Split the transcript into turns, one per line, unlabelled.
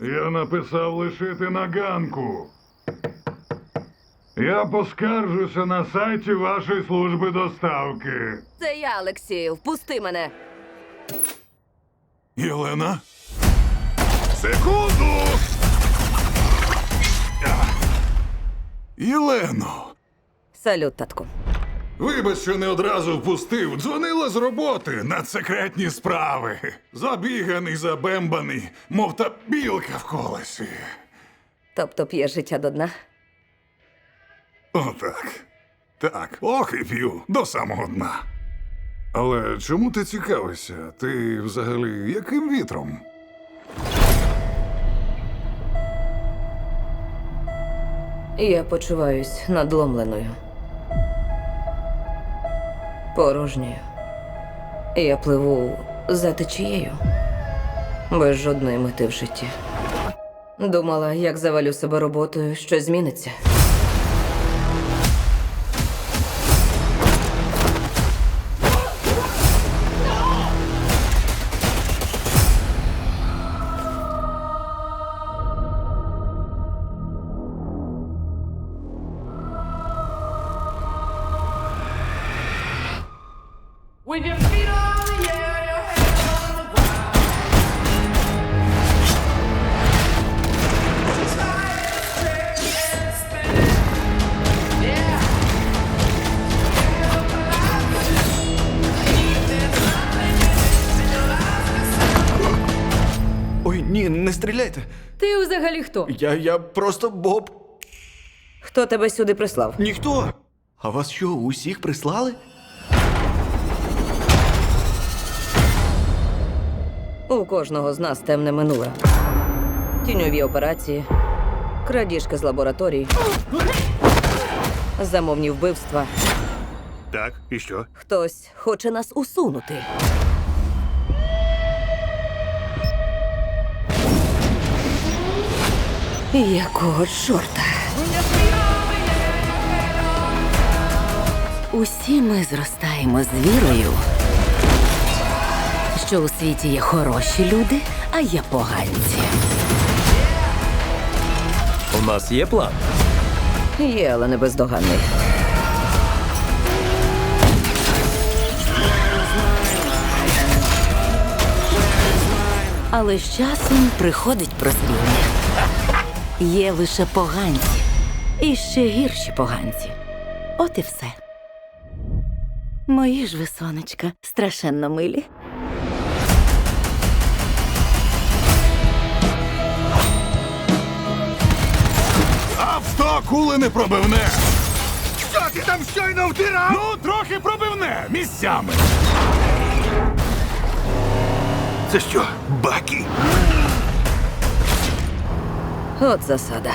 Я написав лишити на ганку. Я поскаржуся на сайті вашої служби доставки.
Це я, Олексію. Впусти мене.
Єлена? Секунду! Єлено!
Салют, татку.
Вибач, що не одразу впустив. Дзвонила з роботи на секретні справи. Забіганий, забембаний, мов та білка в колесі.
Тобто п'є життя до дна.
Отак. Так, ох і п'ю до самого дна. Але чому ти цікавишся? Ти взагалі яким вітром?
Я почуваюсь надломленою. Порожньою. Я пливу за течією. Без жодної мети в житті. Думала, як завалю себе роботою, що зміниться.
Ой, ні, не стріляйте.
Ти взагалі хто?
Я, я просто Боб.
Хто тебе сюди прислав?
Ніхто. А вас що, усіх прислали?
У кожного з нас темне минуле. Тіньові операції, крадіжки з лабораторій, замовні вбивства.
Так, і що?
Хтось хоче нас усунути. Якого чорта?
Усі ми зростаємо з вірою, що у світі є хороші люди, а є поганці.
У нас є план.
Є, але не бездоганний.
Але з часом приходить прозріння. Є лише поганці. І ще гірші поганці. От і все. Мої ж ви, сонечка, страшенно милі.
Авто кули не пробивне!
Що ти там щойно втирав?
Ну, трохи пробивне місцями.
Це що, баки?
От засада.